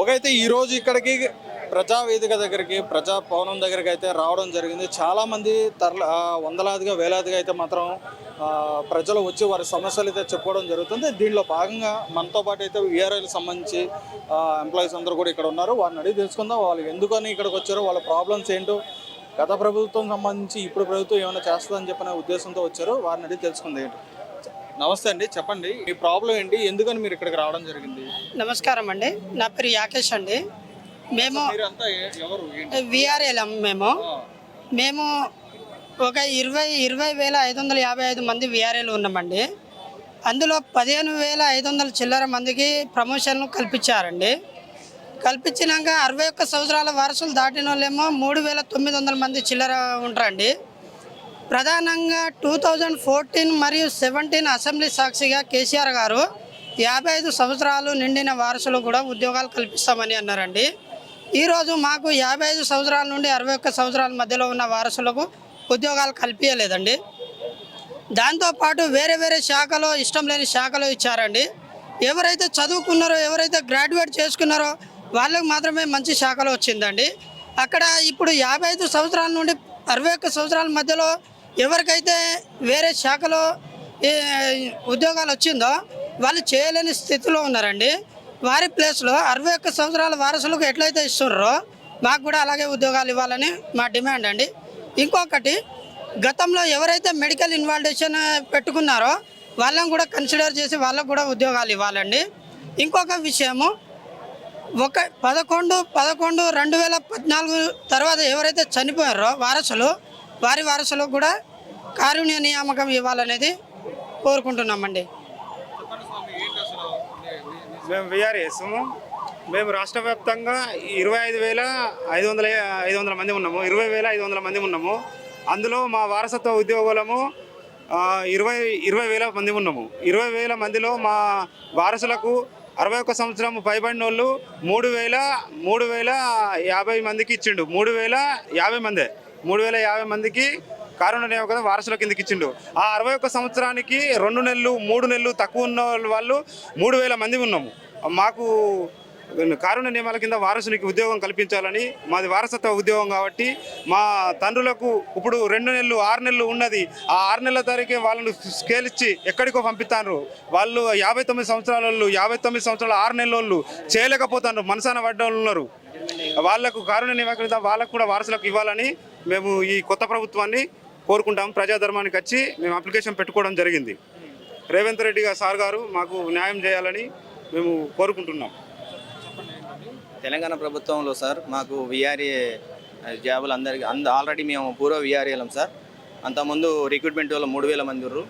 ఒకైతే ఈరోజు ఇక్కడికి ప్రజా వేదిక దగ్గరికి ప్రజా భవనం దగ్గరికి అయితే రావడం జరిగింది. చాలామంది తరల వందలాదిగా వేలాదిగా అయితే మాత్రం ప్రజలు వచ్చి వారి సమస్యలు అయితే చెప్పుకోవడం జరుగుతుంది. దీనిలో భాగంగా మనతో పాటు అయితే విఆర్ఐలకు సంబంధించి ఎంప్లాయీస్ అందరూ కూడా ఇక్కడ ఉన్నారు. వారిని అడిగి తెలుసుకుందాం వాళ్ళు ఎందుకని ఇక్కడికి వచ్చారో వాళ్ళ ప్రాబ్లమ్స్ ఏంటో గత ప్రభుత్వం సంబంధించి ఇప్పుడు ప్రభుత్వం ఏమైనా చేస్తుందని చెప్పిన ఉద్దేశంతో వచ్చారు వారిని అడిగి తెలుసుకుందాం ఏంటో? నమస్తే అండి చెప్పండి. మీ ప్రాబ్లం ఏంటి? ఎందుకని మీరు ఇక్కడికి రావడం జరిగింది? నమస్కారం అండి. నా పేరు యాకేష్ అండి. మేము మీరంతా ఎ- ఎవరు? ఏంటి? విఆర్ఏలం మేము. మేము ఒక ఇరవై ఇరవై వేల ఐదు వందల యాభై ఐదు మంది విఆర్ఏలు ఉన్నామండి. అందులో పదిహేను వేల ఐదు వందల చిల్లర మందికి ప్రమోషన్లు కల్పించారండి. కల్పించినాక అరవై ఒక్క సంవత్సరాల వారసులు దాటిన వాళ్ళేమో మూడు వేల తొమ్మిది వందల మంది చిల్లర ఉంటారండి ప్రధానంగా టూ థౌజండ్ ఫోర్టీన్ మరియు సెవెంటీన్ అసెంబ్లీ సాక్షిగా కేసీఆర్ గారు యాభై ఐదు సంవత్సరాలు నిండిన వారసులు కూడా ఉద్యోగాలు కల్పిస్తామని అన్నారండి. ఈరోజు మాకు యాభై ఐదు సంవత్సరాల నుండి అరవై ఒక్క సంవత్సరాల మధ్యలో ఉన్న వారసులకు ఉద్యోగాలు కల్పించలేదండి. దాంతోపాటు వేరే వేరే శాఖలో ఇష్టం లేని శాఖలో ఇచ్చారండి. ఎవరైతే చదువుకున్నారో ఎవరైతే గ్రాడ్యుయేట్ చేసుకున్నారో వాళ్ళకి మాత్రమే మంచి శాఖలో వచ్చిందండి. అక్కడ ఇప్పుడు యాభై ఐదు సంవత్సరాల నుండి అరవై ఒక్క సంవత్సరాల మధ్యలో ఎవరికైతే వేరే శాఖలో ఉద్యోగాలు వచ్చిందో వాళ్ళు చేయలేని స్థితిలో ఉన్నారండి. వారి ప్లేస్లో అరవై ఒక్క సంవత్సరాల వారసులకు ఎట్లయితే ఇస్తున్నారో మాకు కూడా అలాగే ఉద్యోగాలు ఇవ్వాలని మా డిమాండ్ అండి. ఇంకొకటి గతంలో ఎవరైతే మెడికల్ ఇన్వాల్టేషన్ పెట్టుకున్నారో వాళ్ళని కూడా కన్సిడర్ చేసి వాళ్ళకు కూడా ఉద్యోగాలు ఇవ్వాలండి. ఇంకొక విషయము ఒక పదకొండు పదకొండు రెండు వేల పద్నాలుగు తర్వాత ఎవరైతే చనిపోయారో వారసులు వారి వారసులకు కూడా కారుణ్య నియామకం ఇవ్వాలనేది కోరుకుంటున్నామండి. మేము విఆర్ఎస్ మేము రాష్ట్ర వ్యాప్తంగా ఇరవై ఐదు వేల ఐదు వందల ఐదు వందల మంది ఉన్నాము. ఇరవై వేల ఐదు వందల మంది ఉన్నాము. అందులో మా వారసత్వ ఉద్యోగులము ఇరవై ఇరవై వేల మంది ఉన్నాము. ఇరవై వేల మందిలో మా వారసులకు అరవై ఒక్క సంవత్సరం పైబడిన వాళ్ళు మూడు వేల మూడు వేల యాభై మందికి ఇచ్చిండు. మూడు వేల యాభై మందే. మూడు వేల యాభై మందికి కారుణ నియామకం వారసుల కిందకి ఇచ్చిండు. ఆ అరవై ఒక్క సంవత్సరానికి రెండు నెలలు మూడు నెలలు తక్కువ ఉన్న వాళ్ళు మూడు వేల మంది ఉన్నాము. మాకు కారుణ నియమాల కింద వారసునికి ఉద్యోగం కల్పించాలని మాది వారసత్వ ఉద్యోగం కాబట్టి మా తండ్రులకు ఇప్పుడు రెండు నెలలు ఆరు నెలలు ఉన్నది. ఆ ఆరు నెలల తారీఖే వాళ్ళను స్కేల్ ఇచ్చి ఎక్కడికో పంపిస్తాను వాళ్ళు యాభై తొమ్మిది సంవత్సరాల వాళ్ళు యాభై తొమ్మిది సంవత్సరాల ఆరు నెలల వాళ్ళు చేయలేకపోతారు మనసాన పడ్డ వాళ్ళు ఉన్నారు. వాళ్ళకు కారుణ నియమాల వాళ్ళకు కూడా వారసులకు ఇవ్వాలని మేము ఈ కొత్త ప్రభుత్వాన్ని కోరుకుంటాం. ప్రజాధర్మానికి వచ్చి మేము అప్లికేషన్ పెట్టుకోవడం జరిగింది. రేవంత్ రెడ్డి గారు సార్ గారు మాకు న్యాయం చేయాలని మేము కోరుకుంటున్నాం. తెలంగాణ ప్రభుత్వంలో సార్ మాకు విఆర్ఏ జాబులు అందరికి అంద ఆల్రెడీ మేము పూర్వ విఆర్ఏలం సార్. అంతకుముందు రిక్రూట్మెంట్ వాళ్ళు మూడు వేల మంది ఉర్రు.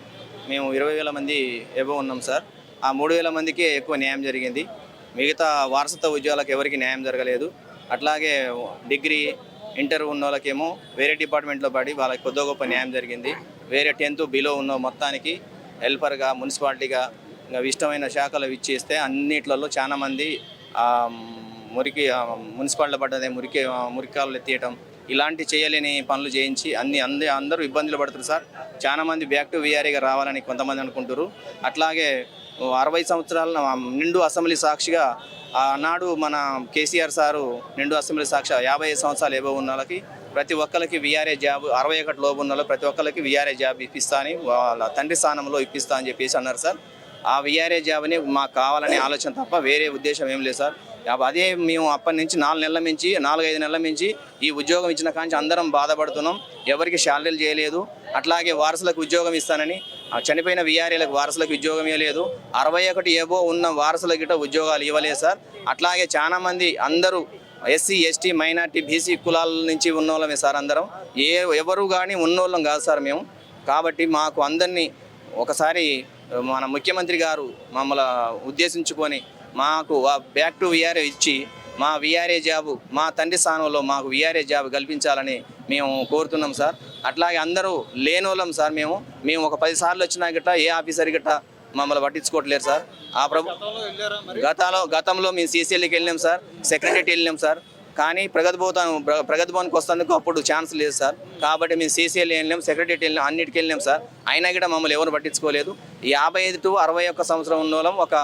మేము ఇరవై వేల మంది ఎబో ఉన్నాం సార్. ఆ మూడు వేల మందికి ఎక్కువ న్యాయం జరిగింది. మిగతా వారసత్వ ఉద్యోగాలకు ఎవరికి న్యాయం జరగలేదు. అట్లాగే డిగ్రీ ఇంటర్ ఉన్న వాళ్ళకేమో వేరే డిపార్ట్మెంట్లో పడి వాళ్ళకి కొద్ది గొప్ప న్యాయం జరిగింది. వేరే టెన్త్ బిలో ఉన్న మొత్తానికి హెల్పర్గా మున్సిపాలిటీగా ఇంకా ఇష్టమైన శాఖలు ఇచ్చేస్తే అన్నిట్లలో చాలామంది మురికి మున్సిపాలిటీ పడ్డదే మురికి మురికాలు ఎత్తియటం ఇలాంటి చేయలేని పనులు చేయించి అన్ని అంద అందరూ ఇబ్బందులు పడుతున్నారు సార్. చాలా మంది బ్యాక్ టు వీఆర్ఏగా రావాలని కొంతమంది అనుకుంటారు అట్లాగే అరవై సంవత్సరాల నిండు అసెంబ్లీ సాక్షిగా ఆనాడు మన కేసీఆర్ సారు నిండు అసెంబ్లీ సాక్ష యాభై ఐదు సంవత్సరాలు ఏవో ఉన్న వాళ్ళకి ప్రతి ఒక్కరికి వీఆర్ఏ జాబ్ అరవై ఒకటి లోపు ఉన్న ప్రతి ఒక్కరికి వీఆర్ఏ జాబ్ ఇప్పిస్తా అని వాళ్ళ తండ్రి స్థానంలో ఇప్పిస్తా అని చెప్పేసి అన్నారు సార్. ఆ వీఆర్ఏ జాబ్ని మాకు కావాలనే ఆలోచన తప్ప వేరే ఉద్దేశం ఏం లేదు సార్. అదే మేము అప్పటి నుంచి నాలుగు నెలల నుంచి నాలుగైదు నెలల నుంచి ఈ ఉద్యోగం ఇచ్చిన కాంచి అందరం బాధపడుతున్నాం. ఎవరికి శాలరీలు చేయలేదు. అట్లాగే వారసులకు ఉద్యోగం ఇస్తానని చనిపోయిన విఆర్ఏలకు వారసులకు ఉద్యోగం ఇవ్వలేదు. అరవై ఒకటి ఏబో ఉన్న వారసులకు గిట ఉద్యోగాలు ఇవ్వలేదు సార్. అట్లాగే చాలా మంది అందరూ ఎస్సీ ఎస్టీ మైనార్టీ బీసీ కులాల నుంచి ఉన్నోళ్ళమే సార్ అందరం. ఏ ఎవరు కానీ ఉన్నోళ్ళం కాదు సార్ మేము. కాబట్టి మాకు అందరినీ ఒకసారి మన ముఖ్యమంత్రి గారు మమ్మల్ని ఉద్దేశించుకొని మాకు బ్యాక్ టు విఆర్ఏ ఇచ్చి మా విఆర్ఏ జాబు మా తండ్రి స్థానంలో మాకు విఆర్ఏ జాబ్ కల్పించాలని మేము కోరుతున్నాం సార్. అట్లాగే అందరూ లేనోళ్ళం సార్ మేము. మేము ఒక పది సార్లు వచ్చినా గిట్ట ఏ ఆఫీసర్ గిట్ట మమ్మల్ని పట్టించుకోవట్లేరు సార్. ఆ ప్రభు గతంలో గతంలో గతంలో మేము సీసీఎల్కి వెళ్ళినాం సార్. సెక్రటరీకి వెళ్ళినాం సార్. కానీ ప్రగతి భవన్ ప్రగతి భవన్కి వస్తేందుకు అప్పుడు ఛాన్స్ లేదు సార్. కాబట్టి మేము సీసీఎల్ వెళ్ళినాం సెక్రటరీ వెళ్ళినాం అన్నిటికి వెళ్ళినాం సార్. అయినా కూడా మమ్మల్ని ఎవరు పట్టించుకోలేదు. యాభై ఐదు టు అరవై ఒక్క సంవత్సరం ఉన్న వాళ్ళం ఒక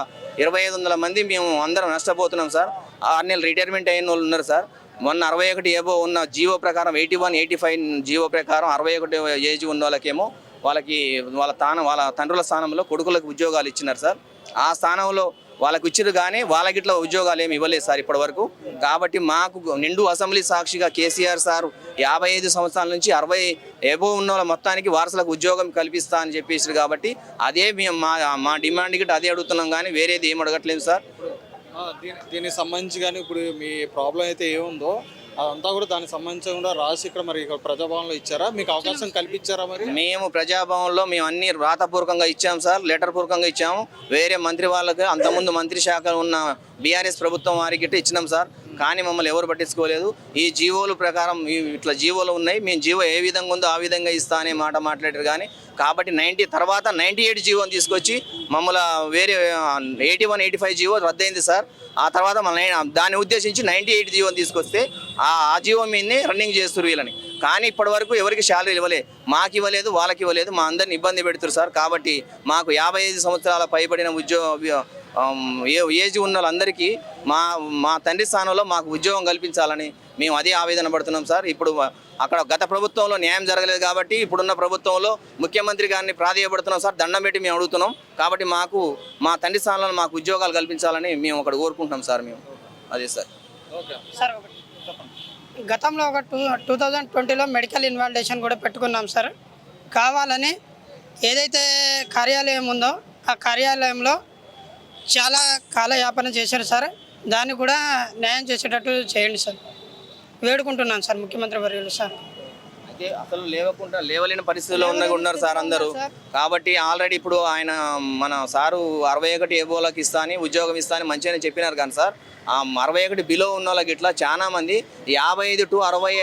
ఇరవై ఐదు వందల మంది మేము అందరం నష్టపోతున్నాం సార్. ఆరు నెలలు రిటైర్మెంట్ అయిన వాళ్ళు ఉన్నారు సార్. మొన్న అరవై ఒకటి ఏబో ఉన్న జీవో ప్రకారం eighty one eighty five G O ప్రకారం అరవై ఒకటి ఏజ్ ఉన్న వాళ్ళకేమో వాళ్ళకి వాళ్ళ స్థానం వాళ్ళ తండ్రుల స్థానంలో కొడుకులకు ఉద్యోగాలు ఇచ్చినారు సార్. ఆ స్థానంలో వాళ్ళకి ఇచ్చారు కానీ వాళ్ళకి ఇట్లా ఉద్యోగాలు ఏమి ఇవ్వలేదు సార్ ఇప్పటి వరకు కాబట్టి మాకు నిండు అసెంబ్లీ సాక్షిగా కేసీఆర్ సార్ యాభై ఐదు సంవత్సరాల నుంచి అరవై ఏబో ఉన్న వాళ్ళ మొత్తానికి వారసులకు ఉద్యోగం కల్పిస్తా అని చెప్పేసారు కాబట్టి అదే మేము మా మా డిమాండ్ గిట్ట అదే అడుగుతున్నాం కానీ వేరేది ఏం అడగట్లేదు సార్. దీనికి సంబంధించి కానీ ఇప్పుడు మీ ప్రాబ్లం అయితే ఏముందో అదంతా కూడా దానికి సంబంధించి కూడా రాసి ఇక్కడ మరి ఇక్కడ ప్రజాభవన్లో ఇచ్చారా? మీకు అవకాశం కల్పించారా మరి? మేము ప్రజాభవన్లో మేము అన్ని రాతపూర్వకంగా ఇచ్చాము సార్ లెటర్ పూర్వకంగా ఇచ్చాము. వేరే మంత్రి వాళ్ళకి అంతకుముందు మంత్రి శాఖ ఉన్న బీఆర్ఎస్ ప్రభుత్వం వారికి ఇచ్చినాం సార్. కానీ మమ్మల్ని ఎవరు పట్టించుకోలేదు. ఈ జీవోల ప్రకారం ఇట్లా జీవోలు ఉన్నాయి. మేము జీవో ఏ విధంగా ఉందో ఆ విధంగా ఇస్తా అనే మాట మాట్లాడారు కానీ కాబట్టి నైంటీ తర్వాత నైంటీ ఎయిట్ జీవోని తీసుకొచ్చి మమ్మల్ని వేరే eighty one eighty five G O రద్దయింది sir. ఆ తర్వాత మన దాన్ని ఉద్దేశించి నైంటీ ఎయిట్ జీవోని తీసుకొస్తే ఆ జీవో మీదనే రన్నింగ్ చేస్తారు వీళ్ళని. కానీ ఇప్పటి వరకు ఎవరికి శాలరీ ఇవ్వలే. మాకు ఇవ్వలేదు వాళ్ళకి ఇవ్వలేదు మా అందరిని ఇబ్బంది పెడుతున్నారు సార్. కాబట్టి మాకు యాభై ఐదు సంవత్సరాల పైబడిన ఉద్యోగ ఏ ఏజ్ ఉన్న వాళ్ళందరికీ మా మా తండ్రి స్థానంలో మాకు ఉద్యోగం కల్పించాలని మేము అదే ఆవేదన పడుతున్నాం సార్. ఇప్పుడు అక్కడ గత ప్రభుత్వంలో న్యాయం జరగలేదు కాబట్టి ఇప్పుడున్న ప్రభుత్వంలో ముఖ్యమంత్రి గారిని ప్రాధేయపడుతున్నాం సార్. దండం పెట్టి మేము అడుగుతున్నాం. కాబట్టి మాకు మా తండ్రి స్థానంలో మాకు ఉద్యోగాలు కల్పించాలని మేము అక్కడ కోరుకుంటున్నాం సార్ మేము. అదే సార్. ఓకే. సార్ ఒకటి గతంలో ఒక టూ టూ థౌజండ్ ట్వంటీలో మెడికల్ ఇన్వాల్డేషన్ కూడా పెట్టుకున్నాం సార్. కావాలని ఏదైతే కార్యాలయం ఉందో ఆ కార్యాలయంలో చాలా కాలయాపన చేశారు సార్. దాన్ని కూడా న్యాయం చేసేటట్టు చేయండి సార్. వేడుకుంటున్నాను సార్ ముఖ్యమంత్రి వర్యులు సార్. అయితే అసలు లేవకుండా లేవలేని పరిస్థితిలో ఉన్న ఉన్నారు సార్ అందరూ. కాబట్టి ఆల్రెడీ ఇప్పుడు ఆయన మన సారు అరవై ఒకటి ఏబోలకి ఇస్తా అని ఉద్యోగం ఇస్తా అని మంచిగానే చెప్పినారు కానీ సార్ ఆ అరవై ఒకటి బిలో ఉన్న వాళ్ళకి ఇట్లా చాలా మంది యాభై ఐదు టు అరవై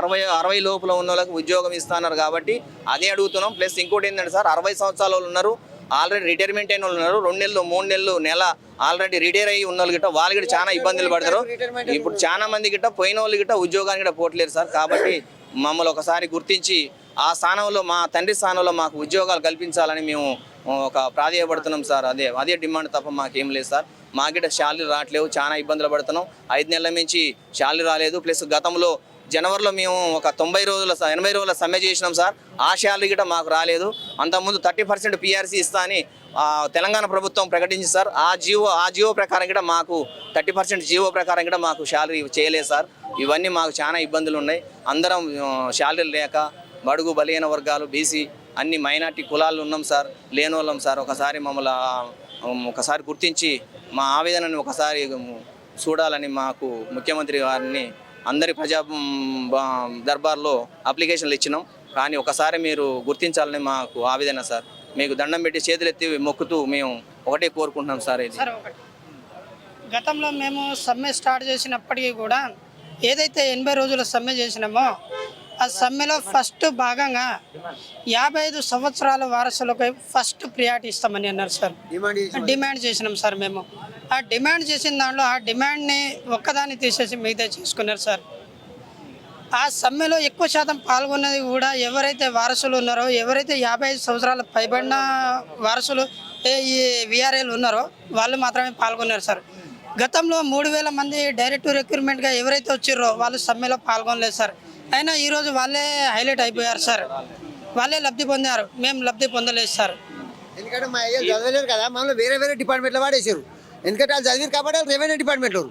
అరవై అరవై లోపల ఉన్న వాళ్ళకి ఉద్యోగం ఇస్తున్నారు కాబట్టి అదే అడుగుతున్నాం. ప్లస్ ఇంకోటి ఏంటంటే సార్ అరవై సంవత్సరాల వాళ్ళు ఉన్నారు. ఆల్రెడీ రిటైర్మెంట్ అయిన వాళ్ళు ఉన్నారు. రెండు నెలలు మూడు నెలలు నెల ఆల్రెడీ రిటైర్ అయ్యి ఉన్న వాళ్ళు గిట్ట వాళ్ళు గిట్ట చాలా ఇబ్బందులు పడతారు. ఇప్పుడు చాలా మంది గిట్ట పోయిన వాళ్ళు గిట్ట ఉద్యోగానికి గిట్ట పోవట్లేరు సార్. కాబట్టి మమ్మల్ని ఒకసారి గుర్తించి ఆ స్థానంలో మా తండ్రి స్థానంలో మాకు ఉద్యోగాలు కల్పించాలని మేము ఒక ప్రాధేయపడుతున్నాం సార్. అదే అదే డిమాండ్ తప్ప మాకేం లేదు సార్. మాకిట శాలరీ రావట్లేవు చాలా ఇబ్బందులు పడుతున్నాం. ఐదు నెలల నుంచి శాలరీ రాలేదు. ప్లస్ గతంలో జనవరిలో మేము ఒక తొంభై రోజుల స- ఎనభై రోజుల సమ్మె చేసినాం సార్. ఆ శాలరీ మాకు రాలేదు. అంతకుముందు థర్టీ పర్సెంట్ పీఆర్సీ ఇస్తా అని తెలంగాణ ప్రభుత్వం ప్రకటించింది సార్. ఆ జీవో ఆ జీవో ప్రకారం కూడా మాకు థర్టీ పర్సెంట్ జీవో ప్రకారం కూడా మాకు శాలరీ చేయలేదు సార్. ఇవన్నీ మాకు చాలా ఇబ్బందులు ఉన్నాయి. అందరం శాలరీలు లేక బడుగు బలహీన వర్గాలు బీసీ అన్ని మైనార్టీ కులాలు ఉన్నాం సార్. లేని వాళ్ళం సార్. ఒకసారి మమ్మల్ని ఒకసారి గుర్తించి మా ఆవేదనని ఒకసారి చూడాలని మాకు ముఖ్యమంత్రి గారిని అందరి ప్రజా దర్బార్లో అప్లికేషన్లు ఇచ్చినాం. కానీ ఒకసారి మీరు గుర్తించాలని మాకు ఆవేదన సార్. మీకు దండం పెట్టి చేతులు ఎత్తి మొక్కుతూ మేము ఒకటే కోరుకుంటున్నాం సార్ ఇది. సార్ ఒకటి. గతంలో మేము సమ్మె స్టార్ట్ చేసినప్పటికీ కూడా ఏదైతే ఎనభై రోజుల సమ్మె చేసినామో ఆ సమ్మెలో ఫస్ట్ భాగంగా యాభై ఐదు సంవత్సరాల వారసులకు ఫస్ట్ ప్రియారిటీ ఇస్తామని అన్నారు సార్. డిమాండ్ చేసినాం సార్ మేము. ఆ డిమాండ్ చేసిన దాంట్లో ఆ డిమాండ్ని ఒక్కదాన్ని తీసేసి మిగతా చేసుకున్నారు సార్. ఆ సమ్మెలో ఎక్కువ శాతం పాల్గొన్నది కూడా ఎవరైతే వారసులు ఉన్నారో ఎవరైతే యాభై ఐదు సంవత్సరాల పైబడిన వారసులు ఏ ఈ విఆర్ఏలు ఉన్నారో వాళ్ళు మాత్రమే పాల్గొన్నారు సార్. గతంలో మూడు వేల మంది డైరెక్ట్ రిక్రూట్మెంట్గా ఎవరైతే వచ్చిర్రో వాళ్ళు సమ్మెలో పాల్గొనలేదు సార్. అయినా ఈరోజు వాళ్ళే హైలైట్ అయిపోయారు సార్. వాళ్ళే లబ్ధి పొందారు. మేము లబ్ధి పొందలేదు సార్. ఎందుకంటే మా అయ్యలు చదవలేదు కదా మమ్మల్ని వేరే వేరే డిపార్ట్మెంట్లో వాడేసారు ఎందుకంటే వాళ్ళు చదివారు కాబట్టి వాళ్ళు రెవెన్యూ డిపార్ట్మెంట్లో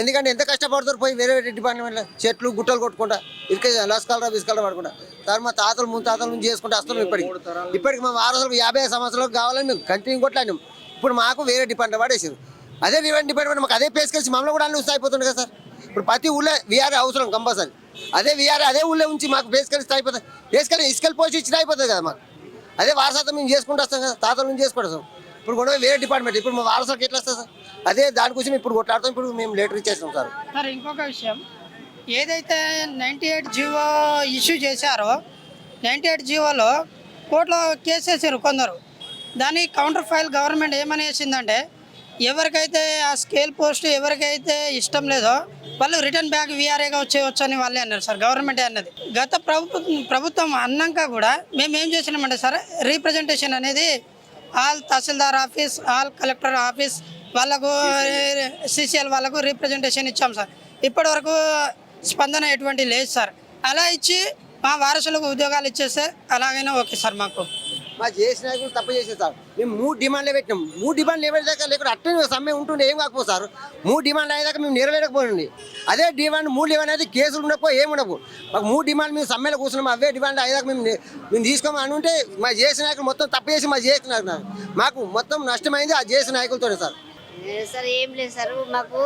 ఎందుకంటే ఎంత కష్టపడతారు పోయి వేరే వేరే డిపార్ట్మెంట్లో చెట్లు గుట్టలు కొట్టుకుంటా ఇక లస్కలరా బిస్కలరా పడుకుంటా. తర్వాత మా తాతలు ముందు తాతల నుంచి చేసుకుంటూ వస్తున్నాం ఇప్పటికి. ఇప్పటికి మా వారసులకు యాభై సంవత్సరాలకు కావాలని మేము కంటిన్యూ కొట్లాడినాం. ఇప్పుడు మాకు వేరే డిపార్ట్మెంట్ పడేసారు అదే రెవెన్యూ డిపార్ట్మెంట్ మాకు అదే ప్లేస్కి మమ్మల్ని కూడా అన్ని ఉత్సాహ అయిపోతుంది కదా సార్. ఇప్పుడు ప్రతి ఊళ్ళో వీఆర్ అవసరం కంపల్సరీ. అదే వీఆర్ అదే ఊళ్ళో ఉంచి మాకు బేస్కెళ్ళి అయిపోతుంది బేస్కెళ్ళి ఇసుకెళ్ళి పోసి ఇచ్చిన అయిపోతుంది కదా మాకు. అదే వారసత్వం మేము చేసుకుంటూ వస్తాం కదా తాతల నుంచి చేసుకుంటాం సార్ ఇప్పుడు కూడా వేరే డిపార్ట్మెంట్ ఇప్పుడు మా వారసులకు ఎట్లా వస్తుంది సార్? అదే దానికోసం ఇప్పుడు కొట్లాడతాం ఇప్పుడు మేము లేటర్ ఇచ్చేస్తాం సార్. సార్ ఇంకొక విషయం. ఏదైతే ninety eight G O issue చేశారో నైంటీ ఎయిట్ జీవోలో కోర్టులో కేసు వేసారు కొందరు. దాని కౌంటర్ ఫైల్ గవర్నమెంట్ ఏమని వేసిందంటే ఎవరికైతే ఆ స్కేల్ పోస్ట్ ఎవరికైతే ఇష్టం లేదో వాళ్ళు రిటర్న్ బ్యాక్ వీఆర్ఏగా వచ్చేయచ్చు అని వాళ్ళే అన్నారు సార్ గవర్నమెంటే అన్నది. గత ప్రభుత్వం ప్రభుత్వం అన్నాక కూడా మేము ఏం చేసినామంటే సార్ రీప్రజెంటేషన్ అనేది all tahsildar office all collector office వాళ్ళకు సిసిఎల్ వాళ్ళకు రీప్రజెంటేషన్ ఇచ్చాం సార్. ఇప్పటి వరకు స్పందన ఎటువంటి లేదు సార్. అలా ఇచ్చి మా వారసులకు ఉద్యోగాలు ఇచ్చేస్తే అలాగైనా ఓకే సార్ మాకు. మా చేసిన నాయకులు తప్పు చేసేది సార్. మేము మూడు డిమాండ్లే పెట్టినాం. మూడు డిమాండ్లు ఎవరిదాకా లేకుండా అట్లనే సమ్మె ఉంటుండే ఏం కాకపోతే సార్. మూడు డిమాండ్లు అయ్యేదాకా మేము నెరవేరకపోయింది అదే డిమాండ్ మూడు డిమాండ్ అయితే కేసులు ఉండకపో ఏమి మాకు మూడు డిమాండ్ మేము సమ్మెలో కూర్చున్నాం అవే డిమాండ్ అయ్యేదాకా మేము మేము తీసుకోమని ఉంటే మా చేసిన నాయకులు మొత్తం తప్పు చేసి మా చేసిన నాయకులు. మాకు మొత్తం నష్టమైంది ఆ చేసిన నాయకులతోనే సార్. సార్ ఏం లేదు సార్. మాకు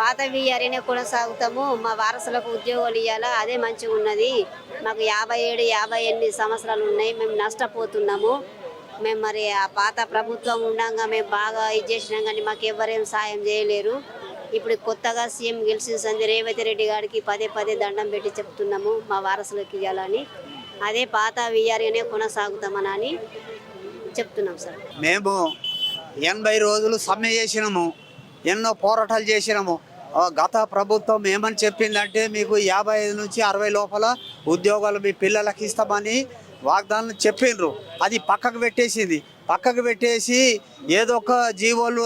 పాత విఆర్ఏనే కొనసాగుతాము. మా వారసులకు ఉద్యోగాలు ఇవ్వాలా అదే మంచిగా ఉన్నది మాకు యాభై ఏడు యాభై ఎనిమిది సంవత్సరాలు ఉన్నాయి. మేము నష్టపోతున్నాము. మేము మరి ఆ పాత ప్రభుత్వం ఉండగా మేము బాగా ఇది చేసినాం కానీ మాకు ఎవరేం సాయం చేయలేరు. ఇప్పుడు కొత్తగా సీఎం గెలిచిన సంది రేవంత్ రెడ్డి గారికి పదే పదే దండం పెట్టి చెప్తున్నాము మా వారసులకు ఇవ్వాలని అదే పాత విఆర్ఏనే కొనసాగుతామని చెప్తున్నాం సార్. మేము ఎనభై రోజులు సమ్మె చేసినాము ఎన్నో పోరాటాలు చేసినాము. గత ప్రభుత్వం ఏమని చెప్పిందంటే మీకు యాభై ఐదు నుంచి అరవై లోపల ఉద్యోగాలు మీ పిల్లలకి ఇస్తామని వాగ్దానం చెప్పిండ్రు. అది పక్కకు పెట్టేసింది. పక్కకు పెట్టేసి ఏదో ఒక జీవోలు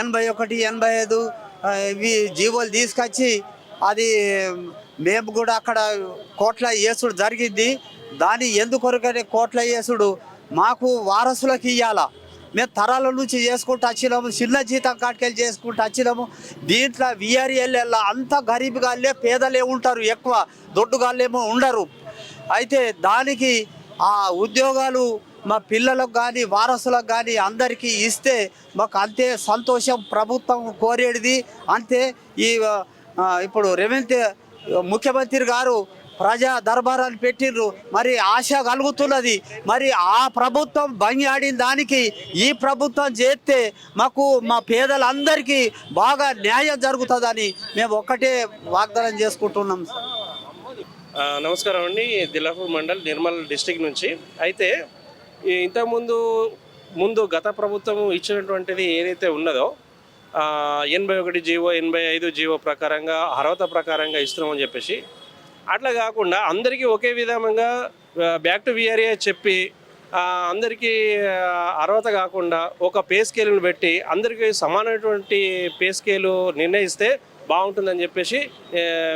ఎనభై ఒకటి ఎనభై ఐదు ఇవి జీవోలు తీసుకొచ్చి అది మేము కూడా అక్కడ కోట్ల వేసుడు జరిగింది. దాని ఎందుకొరకనే కోట్ల వేసుడు? మాకు వారసులకు ఇవ్వాలా మేము తరాల నుంచి చేసుకుంటూ వచ్చినాము చిన్న జీతం కాటికెళ్ళి చేసుకుంటూ వచ్చినాము. దీంట్లో విఆర్ఎల్ అంత గరీబ్గాళ్ళే పేదలే ఉంటారు ఎక్కువ దొడ్డుగాళ్ళేమో ఉండరు. అయితే దానికి ఆ ఉద్యోగాలు మా పిల్లలకు కానీ వారసులకు కానీ అందరికీ ఇస్తే మాకు అంతే సంతోషం ప్రభుత్వం కోరేది అంతే ఈ ఇప్పుడు రేవంత్ ముఖ్యమంత్రి గారు ప్రజా దర్బారాన్ని పెట్టిండ్రు మరి ఆశ కలుగుతున్నది. మరి ఆ ప్రభుత్వం భంగి ఆడిన దానికి ఈ ప్రభుత్వం చేస్తే మాకు మా పేదలందరికీ బాగా న్యాయం జరుగుతుందని మేము ఒక్కటే వాగ్దానం చేసుకుంటున్నాం. నమస్కారం అండి. దిలాపూర్ మండల్ నిర్మల్ డిస్టిక్ నుంచి. అయితే ఇంతకుముందు ముందు గత ప్రభుత్వం ఇచ్చినటువంటిది ఏదైతే ఉన్నదో ఎనభై ఒకటి జీవో ఎనభై ఐదు జీవో ప్రకారంగా అర్హత ప్రకారంగా ఇస్తున్నామని చెప్పేసి అట్లా కాకుండా అందరికీ ఒకే విధంగా బ్యాక్ టు విఆర్ఏ చెప్పి అందరికీ అర్హత కాకుండా ఒక పే స్కేల్ని పెట్టి అందరికీ సమానమైనటువంటి పే స్కేలు నిర్ణయిస్తే బాగుంటుందని చెప్పేసి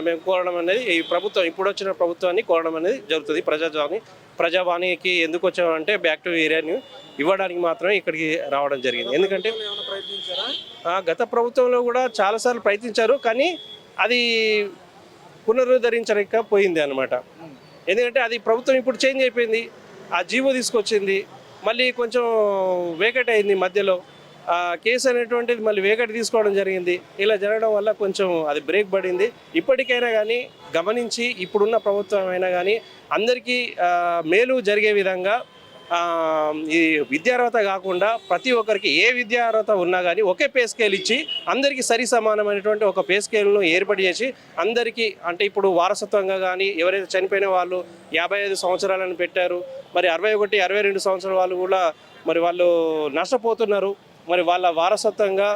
మేము కోరడం అనేది ఈ ప్రభుత్వం ఇప్పుడు వచ్చిన ప్రభుత్వాన్ని కోరడం అనేది జరుగుతుంది. ప్రజావాణి ప్రజావాణికి ఎందుకు వచ్చామంటే బ్యాక్ టు ఏరియాని ఇవ్వడానికి మాత్రమే ఇక్కడికి రావడం జరిగింది. ఎందుకంటే గత ప్రభుత్వంలో కూడా చాలాసార్లు ప్రయత్నించారు కానీ అది పునరుద్ధరించలేకపోయింది అనమాట ఎందుకంటే అది ప్రభుత్వం ఇప్పుడు చేంజ్ అయిపోయింది. ఆ జీవో తీసుకొచ్చింది. మళ్ళీ కొంచెం వేకట్ అయింది మధ్యలో. కేసు అనేటువంటిది మళ్ళీ వేకట్ తీసుకోవడం జరిగింది. ఇలా జరగడం వల్ల కొంచెం అది బ్రేక్ పడింది. ఇప్పటికైనా కానీ గమనించి ఇప్పుడున్న ప్రభుత్వం అయినా కానీ అందరికీ మేలు జరిగే విధంగా ఈ విద్యార్హత కాకుండా ప్రతి ఒక్కరికి ఏ విద్యార్హత ఉన్నా కానీ ఒకే పే స్కేల్ ఇచ్చి అందరికీ సరి సమానమైనటువంటి ఒక పే స్కేల్ను ఏర్పాటు చేసి అందరికీ అంటే ఇప్పుడు వారసత్వంగా కానీ ఎవరైతే చనిపోయిన వాళ్ళు యాభై ఐదు సంవత్సరాలను పెట్టారు మరి అరవై ఒకటి అరవై రెండు సంవత్సరాల వాళ్ళు కూడా మరి వాళ్ళు నష్టపోతున్నారు. మరి వాళ్ళ వారసత్వంగా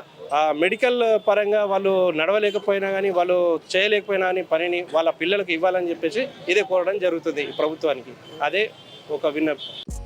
మెడికల్ పరంగా వాళ్ళు నడవలేకపోయినా కానీ వాళ్ళు చేయలేకపోయినా కానీ పనిని వాళ్ళ పిల్లలకు ఇవ్వాలని చెప్పేసి ఇదే కోరడం జరుగుతుంది ఈ ప్రభుత్వానికి. అదే ఒక విన్నపం.